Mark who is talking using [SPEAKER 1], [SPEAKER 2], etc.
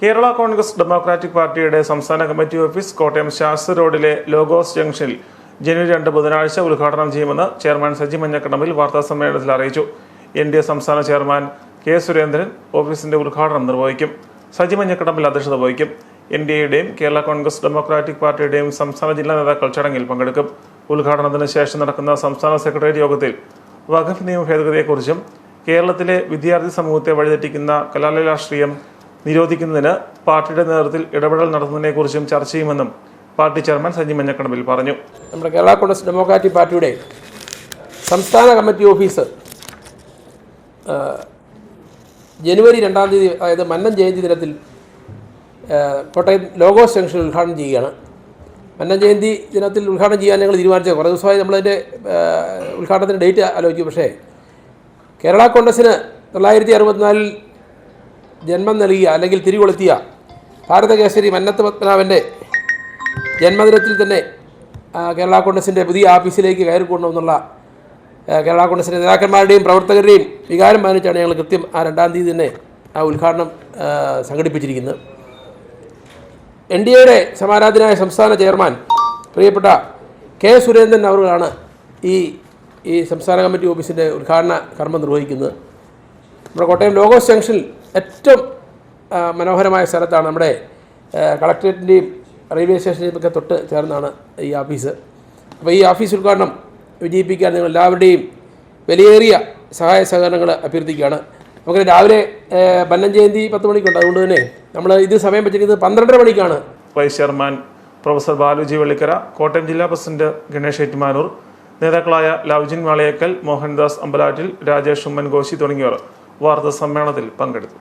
[SPEAKER 1] Kerala Congress democratic പാർട്ടിയുടെ സംസ്ഥാന committee office Kottayam ശാസ്ത്ര റോഡിലെ ലോഗോസ് ജംഗ്ഷനിൽ ജനുവരി രണ്ട് ബുധനാഴ്ച ഉദ്ഘാടനം ചെയ്യുമെന്ന് ചെയർമാൻ സജി മഞ്ഞക്കടമ്പിൽ വാർത്താ സമ്മേളനത്തിൽ അറിയിച്ചു. എൻ ഡി എ സംസ്ഥാന ചെയർമാൻ കെ സുരേന്ദ്രൻ ഓഫീസിന്റെ ഉദ്ഘാടനം നിർവഹിക്കും. സജി മഞ്ഞക്കടമ്പിൽ അധ്യക്ഷത വഹിക്കും. എൻ ഡി എയുടെയും കേരള കോൺഗ്രസ് ഡെമോക്രാറ്റിക് പാർട്ടിയുടെയും സംസ്ഥാന ജില്ലാ നേതാക്കൾ ചടങ്ങിൽ പങ്കെടുക്കും. ഉദ്ഘാടനത്തിന് ശേഷം നടക്കുന്ന സംസ്ഥാന സെക്രട്ടേറിയറ്റ് യോഗത്തിൽ വഖഫ് നിയമ ഭേദഗതിയെക്കുറിച്ചും കേരളത്തിലെ വിദ്യാർത്ഥി സമൂഹത്തെ വഴിതെറ്റിക്കുന്ന കലാലയ രാഷ്ട്രീയം നിരോധിക്കുന്നതിന് പാർട്ടിയുടെ നേതൃത്വത്തിൽ ഇടപെടൽ നടത്തുന്നതിനെക്കുറിച്ചും ചർച്ച ചെയ്യുമെന്നും പാർട്ടി ചെയർമാൻ സഞ്ജി മഞ്ഞക്കടമ്പിൽ പറഞ്ഞു.
[SPEAKER 2] നമ്മുടെ കേരള കോൺഗ്രസ് ഡെമോക്രാറ്റിക് പാർട്ടിയുടെ സംസ്ഥാന കമ്മിറ്റി ഓഫീസ് ജനുവരി രണ്ടാം തീയതി അതായത് മന്നൻ ജയന്തി ദിനത്തിൽ കോട്ടയം ലോഗോസ് ജംഗ്ഷനിൽ ഉദ്ഘാടനം ചെയ്യുകയാണ്. മന്നൻ ജയന്തി ദിനത്തിൽ ഉദ്ഘാടനം ചെയ്യാൻ ഞങ്ങൾ തീരുമാനിച്ചത് കുറേ ദിവസമായി നമ്മളതിന്റെ ഉദ്ഘാടനത്തിന്റെ ഡേറ്റ് ആലോചിച്ചു. പക്ഷേ കേരള കോൺഗ്രസ്സിന് തൊള്ളായിരത്തി അറുപത്തിനാലിൽ ജന്മം നൽകിയ അല്ലെങ്കിൽ തിരികൊളുത്തിയ ഭാരതകേസരി മന്നത്ത് പത്മനാഭന്റെ ജന്മദിനത്തിൽ തന്നെ കേരള കോൺഗ്രസിന്റെ പുതിയ ഓഫീസിലേക്ക് കയറിക്കൊണ്ടുവന്നുള്ള കേരള കോൺഗ്രസിന്റെ നേതാക്കന്മാരുടെയും പ്രവർത്തകരുടെയും വികാരം മാനിച്ചാണ് ഞങ്ങൾ കൃത്യം ആ രണ്ടാം തീയതി തന്നെ ആ ഉദ്ഘാടനം സംഘടിപ്പിച്ചിരിക്കുന്നത്. എൻ ഡി എയുടെ സമാരാധനായ സംസ്ഥാന ചെയർമാൻ പ്രിയപ്പെട്ട കെ സുരേന്ദ്രൻ അവറുകളാണ് ഈ ഈ സംസ്ഥാന കമ്മിറ്റി ഓഫീസിന്റെ ഉദ്ഘാടന കർമ്മം നിർവഹിക്കുന്നത്. നമ്മുടെ കോട്ടയം ലോഗോസ് ജംഗ്ഷനിൽ ഏറ്റവും മനോഹരമായ സ്ഥലത്താണ് നമ്മുടെ കളക്ടറേറ്റിന്റെയും റെയിൽവേ സ്റ്റേഷന്റെയും ഒക്കെ തൊട്ട് ചേർന്നാണ് ഈ ഓഫീസ്. അപ്പോൾ ഈ ഓഫീസ് ഉദ്ഘാടനം വിജയിപ്പിക്കാൻ നിങ്ങൾ എല്ലാവരുടെയും വിലയേറിയ സഹായ സഹകരണങ്ങൾ അഭ്യർത്ഥിക്കുകയാണ്. നമുക്ക് രാവിലെ ബന്നം ജയന്തി പത്ത് മണിക്കുണ്ട്. അതുകൊണ്ട് തന്നെ നമ്മൾ ഇത് സമയം വെച്ചിരിക്കുന്നത് പന്ത്രണ്ടര മണിക്കാണ്.
[SPEAKER 1] Vice chairman professor Baluji Vellikkara Kottayam ജില്ലാ പ്രസിഡന്റ് ഗണേഷ് ഏറ്റുമാനൂർ നേതാക്കളായ ലവ്ജിൻ വാളയേക്കൽ മോഹൻദാസ് അമ്പലാറ്റിൽ രാജേഷ് ഉമ്മൻ കോശി തുടങ്ങിയവർ വാർത്താ സമ്മേളനത്തിൽ പങ്കെടുത്തു.